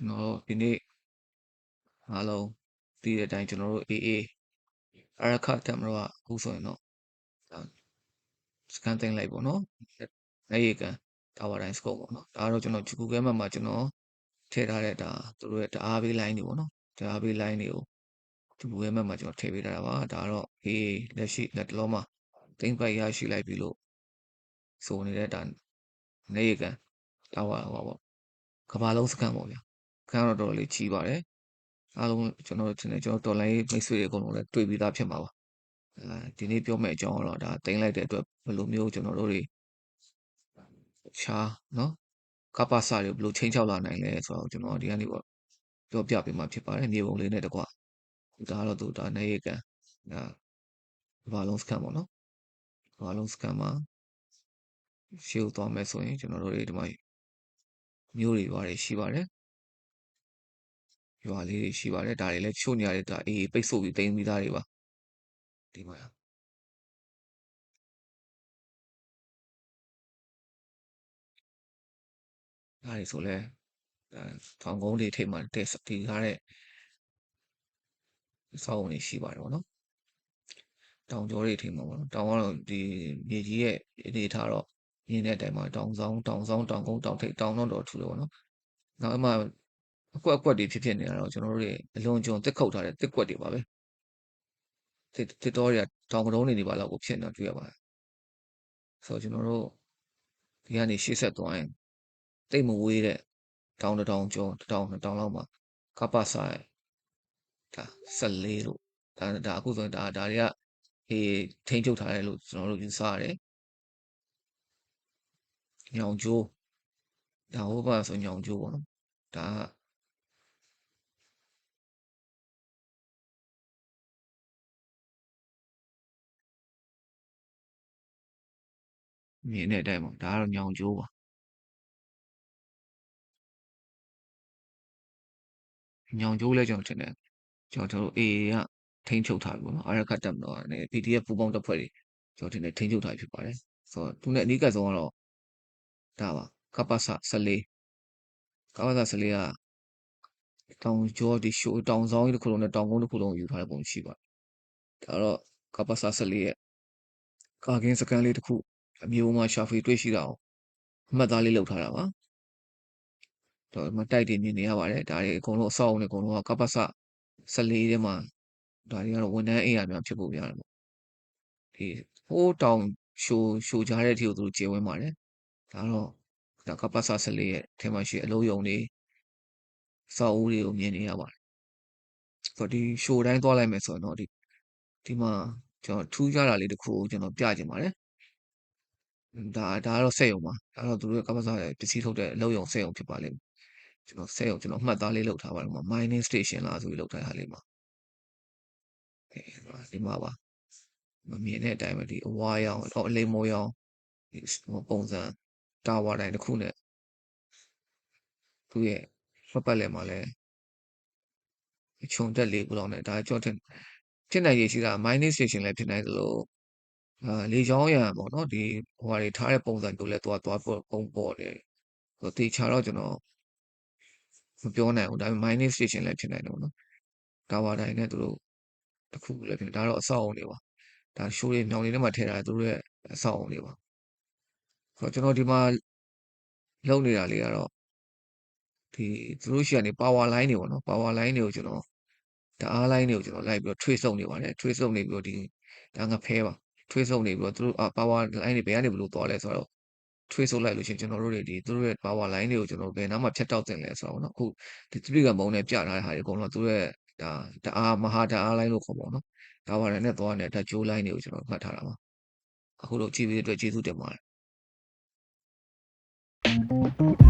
ကျွန်တော်တို့ဒီနေ့အားလုံးသိတဲ့အတိုင်းကျွန်တော်တို့ AA အရခတ်တက်မလို့အခုဆိုရင်တော့စကန်တင်လိုက်ပေါ့နော်။နေရကန်တာဝါတိုင်းစကုတ်ပေါ့နော်။ဒါကတော့ကျွန်တော် Google Map မှာကျွန်တော်ထည့်ထားတဲ့ဒါသူတို့ရဲ့တအားပေး line တွေပေါ့နော်။တအားပေး line တွေကို Google Map မှာကျွန်တော်ထည့်ပေးထားတာပါ။ဒါကတော့ AA လက်ရှိလက်တလုံးမှာတင်ပိုက်ရရှိလိုက်ပြီလို့ဆိုနေတဲ့ဒါနေရကန်တာဝါဟောပေါ့ကဘာလုံးစကန်ပေါ့ဗျာ။ ကန်တော့တော်တော်လေးကြီးပါတယ်။အားလုံးကျွန်တော်ထင်တယ်ကျွန်တော်တော်လိုင်းမိတ်ဆွေတွေအကုန်လုံးလည်းတွေ့ပြီးသားဖြစ်မှာပါ။အဲဒီနေ့ပြောမယ့်အကြောင်းကတော့ဒါတင်လိုက်တဲ့အတွက်ဘယ်လိုမျိုးကျွန်တော်တို့တွေရှားနော်ကပ္ပစာတွေဘယ်လိုချင်းချောက်လာနိုင်လဲဆိုတော့ကျွန်တော်ဒီကနေ့ပေါ့ပြောပြပေးမှာဖြစ်ပါတယ်မြေပုံလေးနဲ့တကွဒါကတော့သူဒါနေရကန်ဒါဘာလုံးစကန်ပေါ့နော်ဘာလုံးစကန်မှာရှေ့ကိုသွားမယ်ဆိုရင်ကျွန်တော်တို့တွေဒီမှာမျိုးတွေရွာတွေရှိပါတယ် ရွာလေးတွေရှိပါတယ်ဒါတွေလည်းချို့နေရတယ်ဒါအေးပိတ်ဆို့ပြီးတင်ပြီးသားတွေပါဒီမှာဒါတွေဆိုလဲထောင်ကုန်းတွေထိပ်မှာတက်ဒီကားတဲ့စောင်းနေရှိပါတယ်ဗောနော်တောင်ကျောတွေထိပ်မှာဗောနော်တောင်ကတော့ဒီမြေကြီးရဲ့အနေထားတော့မြင်တဲ့အတိုင်းမှာတောင်ဆောင်တောင်ဆောင်တောင်ကုန်းတောင်ထိပ်တောင်တော့တော်ထူတယ်ဗောနော်နောက်အမှ အကွက်အကွက်တွေဖြစ်ဖြစ်နေတာတော့ကျွန်တော်တို့တွေအလွန်ကျွံတက်ခုတ်ထားတဲ့တက်ကွက်တွေပါပဲတစ်တစ်တော်တွေကတောင်ကတုံးတွေနေပါလောက်ကိုဖြစ်နေတွေ့ရပါတယ်ဆိုတော့ကျွန်တော်တို့ဒီကနေရှေ့ဆက်သွားရင်တိတ်မဝေးတဲ့တောင်တစ်တောင်ကျော်တစ်တောင်နှစ်တောင်လောက်မှာကပ္ပဆိုင်ဒါ14လို့ဒါဒါအခုဆိုရင်ဒါဒါတွေကအေးထိန်းချုပ်ထားတယ်လို့ကျွန်တော်တို့ယူဆရတယ်ညောင်ကျိုးဒါဟိုဘာဆိုညောင်ကျိုးပေါ့နော်ဒါက မြင်တဲ့အတိုင်းပေါ့ဒါကတော့ညောင်ကျိုးပါညောင်ကျိုးလဲကျွန်တော်ထင်တယ်ကျွန်တော်တို့ AA ကထိန်းချုပ်ထားပြီပေါ့နော်အရခတ်တက်မလို့ကနေ PDF ပူပေါင်းတပ်ဖွဲ့တွေကျွန်တော်ထင်တယ်ထိန်းချုပ်ထားဖြစ်ပါတယ်ဆိုတော့သူနဲ့အနီးကပ်ဆုံးကတော့ဒါပါကပ္ပစ14ကပ္ပစ14ကတောင်ကျော်ဒီရှိုးတောင်ဆောင်ကြီးတစ်ခုလုံးနဲ့တောင်ကုန်းတစ်ခုလုံးယူထားတဲ့ပုံရှိပါတယ်ဒါတော့ကပ္ပစ14ရဲ့ကာကင်းစကန်လေးတစ်ခု အမျိုးမှရှာဖွေတွေ့ရှိတာအောင်အမှတ်သားလေးလောက်ထားတာပါတော့မတိုက်တင်နေနေရပါတယ်ဒါတွေအကုန်လုံးအဆောက်အုံတွေအကုန်လုံးကကပ္ပစ14ထဲမှာဒါတွေကတော့ဝန်ထမ်းအိမ်ယာများဖြစ်ဖို့များတယ်ပေါ့ဒီဟိုးတောင်ရှိုးရှိုးကြားတဲ့အထိကိုသူတို့ကျေဝင်းပါတယ်ဒါတော့ဒါကပ္ပစ14ရဲ့ထဲမှာရှိအလုံးယုံတွေစောက်ဦးတွေကိုမြင်နေရပါတယ်ဆိုတော့ဒီရှိုးတိုင်းသွားလိုက်မယ်ဆိုရင်တော့ဒီဒီမှာကျွန်တော်ထူးခြားတာလေးတစ်ခုကိုကျွန်တော်ပြချင်ပါတယ် ဒါဒါကတော့စက်ရုံပါဒါတော့သူတို့ကပ္ပစရဲ့ပစ္စည်းထုတ်တဲ့အလုံးယုံစက်ရုံဖြစ်ပါလိမ့်မယ်ကျွန်တော်စက်ရုံကျွန်တော်မှတ်သားလေးလုပ်ထားပါတယ်မှာ mining station လားဆိုပြီးလုပ်ထားတာလေးမှာဒီမှာပါမမြင်တဲ့အတိုင်းပဲဒီအဝါရောင်တော့အလိမ်မောရောင်ဒီပုံစံတာဝါတိုင်းတစ်ခုနဲ့သူ့ရဲ့ပတ်ပတ်လည်မှာလည်းခြုံတက်လေးခုလောက်နဲ့ဒါကြော့တင်ဖြစ်နိုင်ရရှိတာ mining station လည်းဖြစ်နိုင်သလို အာလေချောင်းရံပေါ့နော်ဒီဟိုဟာတွေထားတဲ့ပုံစံမျိုးလဲသွားသွားပုံပေါ်တယ်ဟိုတေချာတော့ကျွန်တော်မပြောနိုင်ဘူးဒါပေမဲ့ mining station လည်းဖြစ်နိုင်တယ်ပေါ့နော်တာဝါတိုင်းနဲ့သူတို့တခုလည်းဖြစ်ဒါတော့အဆောက်အုံတွေပါဒါရှိုးတွေမြောင်တွေထဲမှာထည့်ထားတယ်သူတို့ရဲ့အဆောက်အုံတွေပါဆိုတော့ကျွန်တော်ဒီမှာလုပ်နေတာလေးကတော့ဒီသူတို့ရှိကနေ power line တွေပေါ့နော် power line တွေကိုကျွန်တော်တအား line တွေကိုကျွန်တော်လိုက်ပြီးတော့ trace လုပ်နေပါတယ် trace လုပ်နေပြီးတော့ဒီဒါငါဖဲပါ trace လုပ်နေပြီးတော့သူတို့ power line တွေဘယ်ကနေဘယ်လိုသွားလဲဆိုတော့ trace လုပ်လိုက်လို့ရှိရင်ကျွန်တော်တို့တွေဒီသူတို့ရဲ့ power line တွေကိုကျွန်တော်ဘယ်နားမှာဖြတ်တောက်တင်လဲဆိုတော့နော်အခုဒီ trigger မုံနဲ့ပြထားတဲ့ဟာတွေအကုန်လုံးသူတို့ရဲ့ဒါတအားမဟာတအား line လို့ခေါ်ပါတော့နော်ဒါပါနဲ့သွားနေတဲ့ဂျိုး line တွေကိုကျွန်တော်မှတ်ထားတာပါအခုတော့ကြည့်ပြီးတဲ့အတွက်ကျေးဇူးတင်ပါတယ်